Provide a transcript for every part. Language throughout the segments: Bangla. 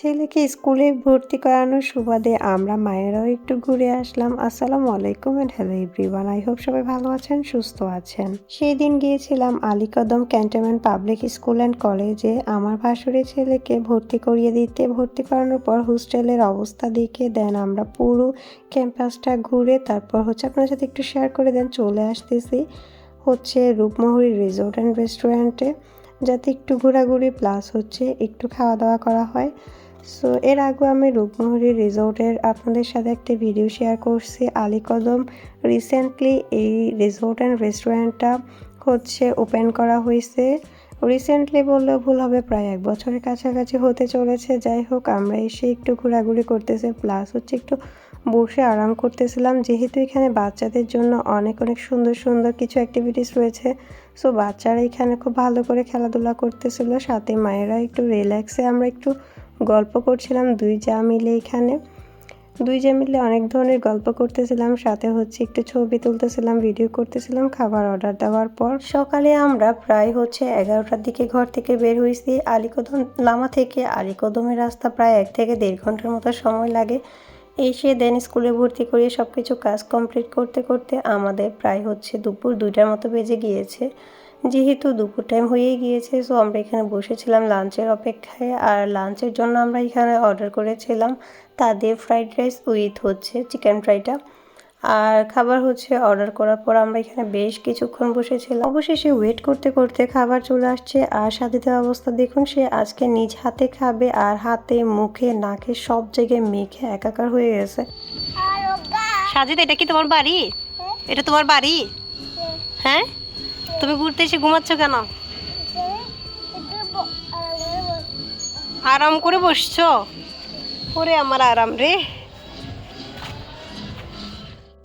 ছেলেকে স্কুলে ভর্তি করানোর সুবাদে আমরা মায়েরাও একটু ঘুরে আসলাম। আসসালামু আলাইকুম and hello everyone I hope সবাই ভালো আছেন, সুস্থ আছেন। সেই দিন গিয়েছিলাম Alikadam cantonment public school and কলেজে আমার ভাসুরের ছেলেকে ভর্তি করিয়ে দিতে, ভর্তি করানোর পর হোস্টেলের অবস্থা দেখে দেন আমরা পুরো ক্যাম্পাসটা ঘুরে, তারপর হচ্ছে আপনার সাথে একটু শেয়ার করে দেন, চলে আসতেছি হচ্ছে রূপমহরী রিসোর্ট অ্যান্ড রেস্টুরেন্টে যাতে একটু ঘোরাঘুরি প্লাস হচ্ছে, একটু খাওয়া দাওয়া করা হয়। সো এর আগে আমি রূপমহরী রিসোর্টের আপনাদের সাথে একটা ভিডিও শেয়ার করছি। আলী কদম রিসেন্টলি এই রিসোর্ট অ্যান্ড রেস্টুরেন্টটা হচ্ছে ওপেন করা হয়েছে। রিসেন্টলি বললে ভুল হবে, প্রায় এক বছরের কাছাকাছি হতে চলেছে। যাই হোক, আমরা এসে একটু ঘোরাঘুরি করতেছি প্লাস হচ্ছে একটু বসে আরাম করতেছিলাম। যেহেতু এখানে বাচ্চাদের জন্য অনেক অনেক সুন্দর সুন্দর কিছু অ্যাক্টিভিটিস রয়েছে। সো বাচ্চারা এখানে খুব ভালো করে খেলাধুলা করতেছিল। সাথে মায়েরা একটু রিল্যাক্সে আমরা একটু গল্প করছিলাম দুই যা মিলে এখানে। দুই যা মিলে অনেক ধরনের গল্প করতেছিলাম, সাথে হচ্ছে একটু ছবি তুলতেছিলাম ভিডিও করতেছিলাম, খাবার অর্ডার দেওয়ার পর। সকালে আমরা প্রায় হচ্ছে এগারোটার দিকে ঘর থেকে বের হয়েছি। আলিকদম, লামা থেকে আলিকদমের রাস্তা প্রায় এক থেকে দেড় ঘণ্টার মতো সময় লাগে। এসে দেন স্কুলে ভর্তি করিয়ে সব কিছু কাজ কমপ্লিট করতে করতে আমাদের প্রায় হচ্ছে দুপুর দুইটার মতো বেজে গিয়েছে। যেহেতু দুপুর টাইম হয়েই গিয়েছে সো আমরা এখানে বসেছিলাম লাঞ্চের অপেক্ষায়। আর লাঞ্চের জন্য আমরা এখানে অর্ডার করেছিলাম তাদের ফ্রাইড রাইস উইথ হচ্ছে চিকেন ফ্রাইটা আর খাবার হচ্ছে অর্ডার করার পর আমরা এখানে বেশ কিছুক্ষণ বসেছিলাম। অবশেষে ওয়েট করতে করতে খাবার চলে আসছে। আর সাথীদের অবস্থা দেখুন সে আজকে নিজ হাতে খাবে আর হাতে মুখে নাকে সব জায়গায় মেখে একাকার হয়ে গেছে। সাজিদ এটা কি তোমার বাড়ি? এটা তোমার বাড়ি? হ্যাঁ? তুমি ঘুরতে এসে ঘুমাচ্ছ কেন? আরাম করে বসছ? ওরে আমার আরাম রে।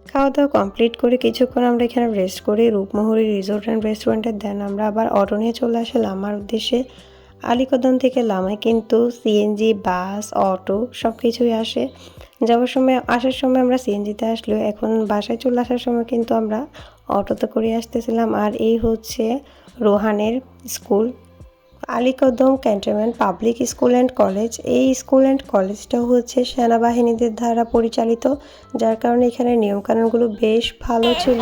খাওয়া দাওয়া কমপ্লিট করে কিছুক্ষণ আমরা এখানে রেস্ট করি। রূপমোহরি রিসোর্ট অ্যান্ড রেস্টুরেন্টের দেন আমরা আবার অটো নিয়ে চলে আসলাম। আমার উদ্দেশ্যে আলীকদম থেকে লামায় কিন্তু সিএনজি বাস, অটো সব কিছুই আসে। যাওয়ার সময়, আসার সময় আমরা সিএনজিতে আসলেও এখন বাসায় চলে আসার সময় কিন্তু আমরা অটোতে করে আসতেছিলাম। আর এই হচ্ছে রোহানের school, Alikadam cantonment public school and college. এই স্কুল অ্যান্ড কলেজটা হচ্ছে সেনাবাহিনীদের দ্বারা পরিচালিত, যার কারণে এখানে নিয়মকানুনগুলো বেশ ভালো ছিল।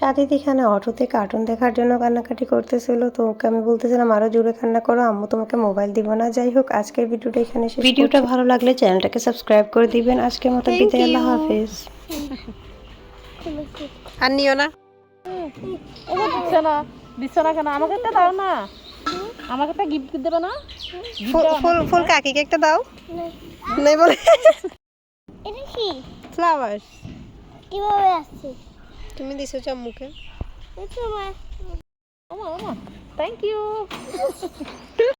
সাথী এখানে অটোতে কার্টুন দেখার জন্য কান্নাকাটি করতেছিল তো ওকে আমি বলতেছিলাম আরও জোরে কান্না করো আম্মু তোমাকে মোবাইল দিব না। যাই হোক আজকের ভিডিওটা এখানে শেষ ভিডিওটা ভালো লাগলে চ্যানেলটাকে সাবস্ক্রাইব করে দিবেন। আজকের মতো বিদায় আল্লাহ. হাফেজ। আর নিও না। ওগো দিচ্ছে না দিচ্ছে কেন? আমাকে একটা দাও না। আমাকে একটা গিফট দেবে না? ফুল ফুল ফুল কাকিকে একটা দাও। নেই। বলে। এটা কি? ফ্লাওয়ার্স কীভাবে আসছে? তুমি দিছো চম্মুকে এটা আমার থ্যাংক ইউ